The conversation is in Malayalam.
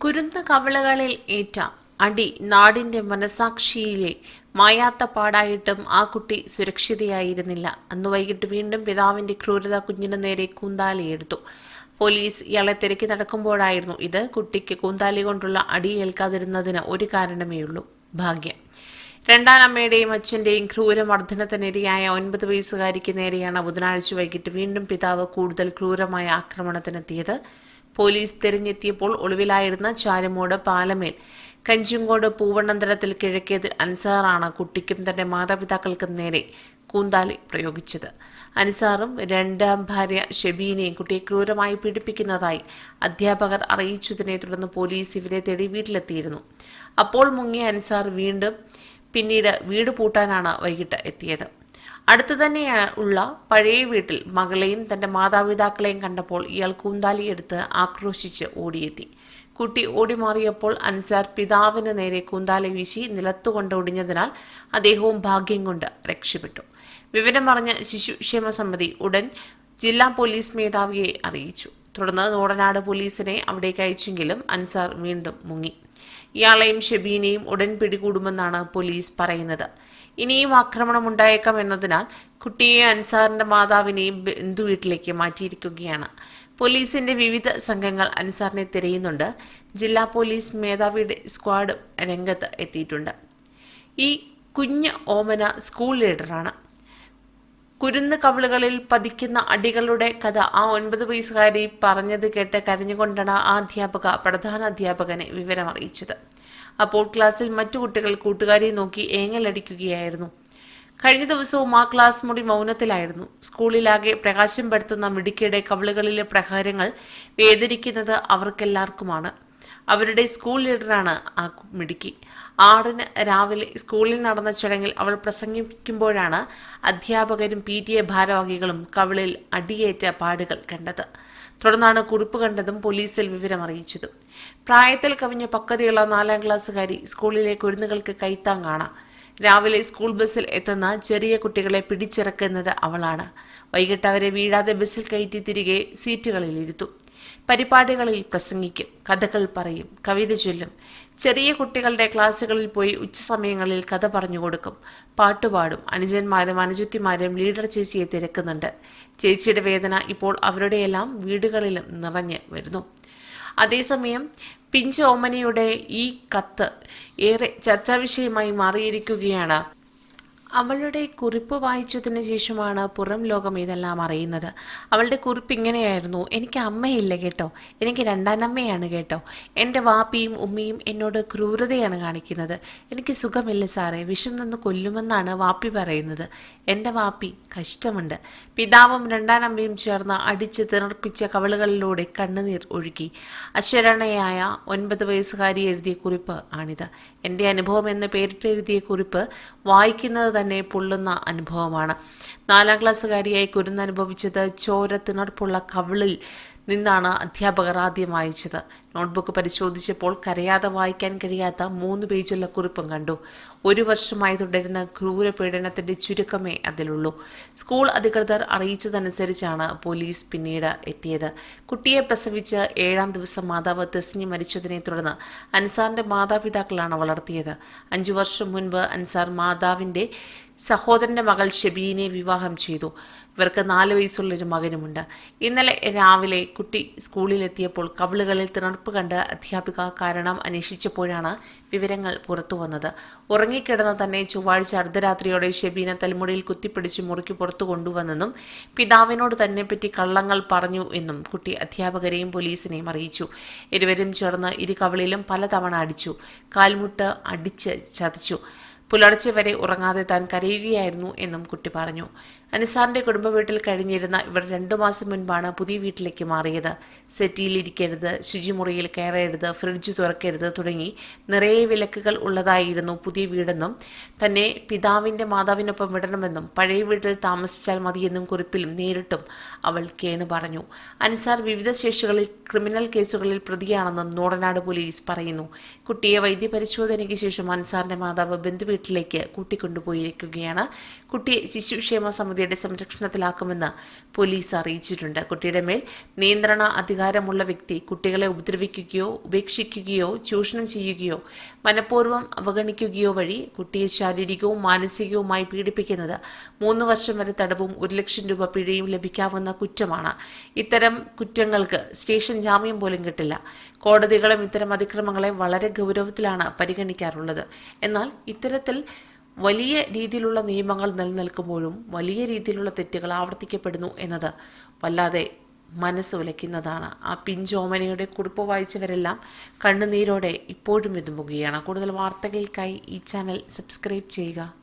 കുരുന്ന കവിളുകളിൽ ഏറ്റ. അടി നാടിന്റെ മനസാക്ഷിയിലെ മായാത്ത പാടായിട്ടും ആ കുട്ടി സുരക്ഷിതയായിരുന്നില്ല. അന്ന് വൈകിട്ട് വീണ്ടും പിതാവിന്റെ ക്രൂരത കുഞ്ഞിന് നേരെ കൂന്താലിയെടുത്തു പോലീസ് ഇയാളെ തിരക്കി നടക്കുമ്പോഴായിരുന്നു ഇത്. കുട്ടിക്ക് കൂന്താലി കൊണ്ടുള്ള അടി ഏൽക്കാതിരുന്നതിന് ഒരു കാരണമേയുള്ളൂ ഭാഗ്യം. രണ്ടാം അമ്മയുടെയും അച്ഛന്റെയും ക്രൂരമർദ്ദനത്തിനിരയായ ഒൻപത് വയസ്സുകാരിക്ക് നേരെയാണ് ബുധനാഴ്ച വൈകിട്ട് വീണ്ടും പിതാവ് കൂടുതൽ ക്രൂരമായ ആക്രമണത്തിനെത്തിയത്. പോലീസ് തിരഞ്ഞെത്തിയപ്പോൾ ഒളിവിലായിരുന്ന ചാരുമോട് പാലമേൽ. കഞ്ചുങ്കോട് പൂവണ്ണന്തരത്തിൽ കിഴക്കേത് അൻസാറാണ് കുട്ടിക്കും തന്റെ മാതാപിതാക്കൾക്കും നേരെ കൂന്താലി പ്രയോഗിച്ചത്. അൻസാറും രണ്ടാം ഭാര്യ ഷെബീനെയും കുട്ടിയെ ക്രൂരമായി പീഡിപ്പിക്കുന്നതായി അധ്യാപകർ അറിയിച്ചതിനെ തുടർന്ന് പോലീസ് ഇവരെ തേടി വീട്ടിലെത്തിയിരുന്നു. അപ്പോൾ മുങ്ങിയ അൻസാർ വീണ്ടും പിന്നീട് വീട് പൂട്ടാനാണ് വൈകിട്ട് എത്തിയത്. അടുത്തു തന്നെ ഉള്ള പഴയ വീട്ടിൽ മകളെയും തന്റെ മാതാപിതാക്കളെയും കണ്ടപ്പോൾ ഇയാൾ കൂന്താലിയെടുത്ത് ആക്രോശിച്ച് ഓടിയെത്തി. കുട്ടി ഓടിമാറിയപ്പോൾ അൻസാർ പിതാവിന് നേരെ കൂന്താലി വീശി നിലത്തുകൊണ്ട് ഒടിഞ്ഞതിനാൽ അദ്ദേഹവും ഭാഗ്യം കൊണ്ട് രക്ഷപ്പെട്ടു. വിവരമറിഞ്ഞ ശിശുക്ഷേമ സമിതി ഉടൻ ജില്ലാ പോലീസ് മേധാവിയെ അറിയിച്ചു. തുടർന്ന് നോടനാട് പോലീസിനെ അവിടേക്ക് അയച്ചെങ്കിലും അൻസാർ വീണ്ടും മുങ്ങി. ഇയാളെയും ഷെബീനെയും ഉടൻ പിടികൂടുമെന്നാണ് പോലീസ് പറയുന്നത്. ഇനിയും ആക്രമണം ഉണ്ടായേക്കാം എന്നതിനാൽ കുട്ടിയെ അൻസാറിന്റെ മാതാവിനെയും ബന്ധു വീട്ടിലേക്ക് മാറ്റിയിരിക്കുകയാണ്. പോലീസിന്റെ വിവിധ സംഘങ്ങൾ അൻസാറിനെ തിരയുന്നുണ്ട്. ജില്ലാ പോലീസ് മേധാവിയുടെ സ്ക്വാഡ് രംഗത്ത് എത്തിയിട്ടുണ്ട്. ഈ കുഞ്ഞ് ഓമന സ്കൂൾ ലീഡറാണ്. കുരുന്ന് കവിളുകളിൽ പതിക്കുന്ന അടികളുടെ കഥ ആ ഒൻപത് വയസ്സുകാരി പറഞ്ഞത് കേട്ട് കരഞ്ഞുകൊണ്ടാണ് ആ അധ്യാപക പ്രധാന അധ്യാപകനെ വിവരമറിയിച്ചത്. അപ്പോൾ ക്ലാസ്സിൽ മറ്റു കുട്ടികൾ കൂട്ടുകാരിയെ നോക്കി ഏങ്ങലടിക്കുകയായിരുന്നു. കഴിഞ്ഞ ദിവസവും ആ ക്ലാസ് മുറി മൗനത്തിലായിരുന്നു. സ്കൂളിലാകെ പ്രകാശം പെടുത്തുന്ന മിടുക്കിയുടെ കവിളുകളിലെ പ്രഹാരങ്ങൾ വേദനിക്കുന്നത് അവർക്കെല്ലാവർക്കുമാണ്. അവരുടെ സ്കൂൾ ലീഡറാണ് ആ മിടുക്കി. ആറിന് രാവിലെ സ്കൂളിൽ നടന്ന ചടങ്ങിൽ അവൾ പ്രസംഗിക്കുമ്പോഴാണ് അധ്യാപകരും പി ടി എ ഭാരവാഹികളും കവിളിൽ അടിയേറ്റ പാടുകൾ കണ്ടത്. തുടർന്നാണ് കുറിപ്പ് കണ്ടതും പോലീസിൽ വിവരമറിയിച്ചതും പ്രായത്തിൽ കവിഞ്ഞ പക്വതയുള്ള നാലാം ക്ലാസ്സുകാരി സ്കൂളിലെ കുരുന്നുകൾക്ക് കൈത്താങ്ങാണ്. രാവിലെ സ്കൂൾ ബസ്സിൽ എത്തുന്ന ചെറിയ കുട്ടികളെ പിടിച്ചിറക്കുന്നത് അവളാണ്. വൈകിട്ട് അവരെ വീഴാതെ ബസ്സിൽ കയറ്റി തിരികെ സീറ്റുകളിൽ ഇരുത്തും പരിപാടികളിൽ പ്രസംഗിക്കും കഥകൾ പറയും കവിത ചൊല്ലും. ചെറിയ കുട്ടികളുടെ ക്ലാസ്സുകളിൽ പോയി ഉച്ചസമയങ്ങളിൽ കഥ പറഞ്ഞു കൊടുക്കും. പാട്ടുപാടും അനുജന്മാരും അനുജത്തിമാരും ലീഡർ ചേച്ചിയെ തിരക്കുന്നുണ്ട്. ചേച്ചിയുടെ വേദന ഇപ്പോൾ അവരുടെയെല്ലാം വീടുകളിലും നിറഞ്ഞ് വരുന്നു. അതേസമയം പിഞ്ച് ഓമനയുടെ ഈ കത്ത് ഏറെ ചർച്ചാ വിഷയമായി മാറിയിരിക്കുകയാണ്. അവളുടെ കുറിപ്പ് വായിച്ചതിന് ശേഷമാണ് പുറം ലോകം ഇതെല്ലാം അറിയുന്നത്. അവളുടെ കുറിപ്പ് ഇങ്ങനെയായിരുന്നു എനിക്ക് അമ്മയില്ല കേട്ടോ എനിക്ക് രണ്ടാനമ്മയാണ് കേട്ടോ എന്റെ വാപ്പിയും ഉമ്മയും എന്നോട് ക്രൂരതയാണ് കാണിക്കുന്നത് എനിക്ക് സുഖമില്ല സാറേ വിശന്നൊന്ന് കൊല്ലുമെന്നാണ് വാപ്പി പറയുന്നത് എന്റെ വാപ്പി കഷ്ടമുണ്ട്. പിതാവും രണ്ടാനമ്മയും ചേർന്ന് അടിച്ച് തിണർപ്പിച്ച കവളുകളിലൂടെ കണ്ണുനീർ ഒഴുകി. അശ്വരണയായ ഒൻപത് വയസ്സുകാരി എഴുതിയ കുറിപ്പ് ആണിത്. എന്റെ അനുഭവം എന്ന് പേരിട്ട് എഴുതിയ കുറിപ്പ് വായിക്കുന്നത് തന്നെ പൊള്ളുന്ന അനുഭവമാണ്. നാലാം ക്ലാസ്സുകാരിയായി കുരുന്നനുഭവിച്ചത് ചോര തിണർപ്പുള്ള കവിളിൽ നിന്നാണ് അധ്യാപകർ ആദ്യം വായിച്ചത്. നോട്ട്ബുക്ക് പരിശോധിച്ചപ്പോൾ കരയാതെ വായിക്കാൻ കഴിയാത്ത മൂന്ന് പേജുള്ള കുറിപ്പും കണ്ടു. ഒരു വർഷമായി തുടരുന്ന ക്രൂരപീഡനത്തിന്റെ ചുരുക്കമേ അതിലുള്ളൂ. സ്കൂൾ അധികൃതർ അറിയിച്ചതനുസരിച്ചാണ് പോലീസ് പിന്നീട് എത്തിയത്. കുട്ടിയെ പ്രസവിച്ച് ഏഴാം ദിവസം മാതാവ് തെസ്നി മരിച്ചതിനെ തുടർന്ന് അൻസാറിന്റെ മാതാപിതാക്കളാണ് വളർത്തിയത്. അഞ്ചു വർഷം മുൻപ് അൻസാർ മാതാവിന്റെ സഹോദരന്റെ മകൾ ഷെബീനെ വിവാഹം ചെയ്തു. ഇവർക്ക് നാല് വയസ്സുള്ളൊരു മകനുമുണ്ട്. ഇന്നലെ രാവിലെ കുട്ടി സ്കൂളിലെത്തിയപ്പോൾ കവിളുകളിൽ തിണർപ്പ് കണ്ട് അധ്യാപിക കാരണം അന്വേഷിച്ചപ്പോഴാണ് വിവരങ്ങൾ പുറത്തു വന്നത്. ഉറങ്ങിക്കിടന്ന തന്നെ ചൊവ്വാഴ്ച അർദ്ധരാത്രിയോടെ ഷെബീനെ തലമുടിയിൽ കുത്തിപ്പിടിച്ച് മുറുക്കി പുറത്തു കൊണ്ടുവന്നെന്നും പിതാവിനോട് തന്നെ പറ്റി കള്ളങ്ങൾ പറഞ്ഞു എന്നും കുട്ടി അധ്യാപകരെയും പോലീസിനെയും അറിയിച്ചു. ഇരുവരും ചേർന്ന് ഇരു കവിളിലും പലതവണ അടിച്ചു. കാൽമുട്ട് അടിച്ച് ചതച്ചു. പുലർച്ചെ വരെ ഉറങ്ങാതെ താൻ കരയുകയായിരുന്നു എന്നും കുട്ടി പറഞ്ഞു. അനിസാറിന്റെ കുടുംബ വീട്ടിൽ കഴിഞ്ഞിരുന്ന ഇവർ രണ്ടു മാസം മുൻപാണ് പുതിയ വീട്ടിലേക്ക് മാറിയത്. സെറ്റിയിൽ ഇരിക്കരുത് ശുചിമുറിയിൽ കയറരുത് ഫ്രിഡ്ജ് തുറക്കരുത് തുടങ്ങി നിറയെ വിലക്കുകൾ ഉള്ളതായിരുന്നു പുതിയ വീടെന്നും തന്നെ പിതാവിന്റെ മാതാവിനൊപ്പം വിടണമെന്നും പഴയ വീട്ടിൽ താമസിച്ചാൽ മതിയെന്നും കുറിപ്പിലും നേരിട്ടും അവൾ കേണു പറഞ്ഞു. അൻസാർ വിവിധ ശേഷികളിൽ ക്രിമിനൽ കേസുകളിൽ പ്രതിയാണെന്നും നോടനാട് പോലീസ് പറയുന്നു. കുട്ടിയെ വൈദ്യപരിശോധനയ്ക്ക് ശേഷം അൻസാറിന്റെ മാതാവ് ബന്ധുവീട്ടിലേക്ക് കൂട്ടിക്കൊണ്ടുപോയിരിക്കുകയാണ്. കുട്ടിയെ ശിശുക്ഷേമ സമിതി കോടതിയുടെ സംരക്ഷണത്തിലാക്കുമെന്ന് പോലീസ് അറിയിച്ചിട്ടുണ്ട്. കുട്ടിയുടെ മേൽ നിയന്ത്രണ അധികാരമുള്ള വ്യക്തി കുട്ടികളെ ഉപദ്രവിക്കുകയോ ഉപേക്ഷിക്കുകയോ ചൂഷണം ചെയ്യുകയോ മനഃപൂർവം അവഗണിക്കുകയോ വഴി കുട്ടിയെ ശാരീരികവും മാനസികവുമായി പീഡിപ്പിക്കുന്നത് മൂന്ന് വർഷം വരെ തടവും ഒരു ലക്ഷം രൂപ പിഴയും ലഭിക്കാവുന്ന കുറ്റമാണ്. ഇത്തരം കുറ്റങ്ങൾക്ക് സ്റ്റേഷൻ ജാമ്യം പോലും കിട്ടില്ല. കോടതികളും ഇത്തരം അതിക്രമങ്ങളെ വളരെ ഗൗരവത്തിലാണ് പരിഗണിക്കാറുള്ളത്. എന്നാൽ ഇത്തരത്തിൽ വലിയ രീതിയിലുള്ള നിയമങ്ങൾ നിലനിൽക്കുമ്പോഴും വലിയ രീതിയിലുള്ള തെറ്റുകൾ ആവർത്തിക്കപ്പെടുന്നു എന്നത് വല്ലാതെ മനസ്സ് ഉലയ്ക്കുന്നതാണ് ആ പിഞ്ചോമനയുടെ കുറിപ്പ് വായിച്ചവരെല്ലാം കണ്ണുനീരോടെ ഇപ്പോഴും വിതുമ്പുകയാണ്. കൂടുതൽ വാർത്തകൾക്കായി ഈ ചാനൽ സബ്സ്ക്രൈബ് ചെയ്യുക.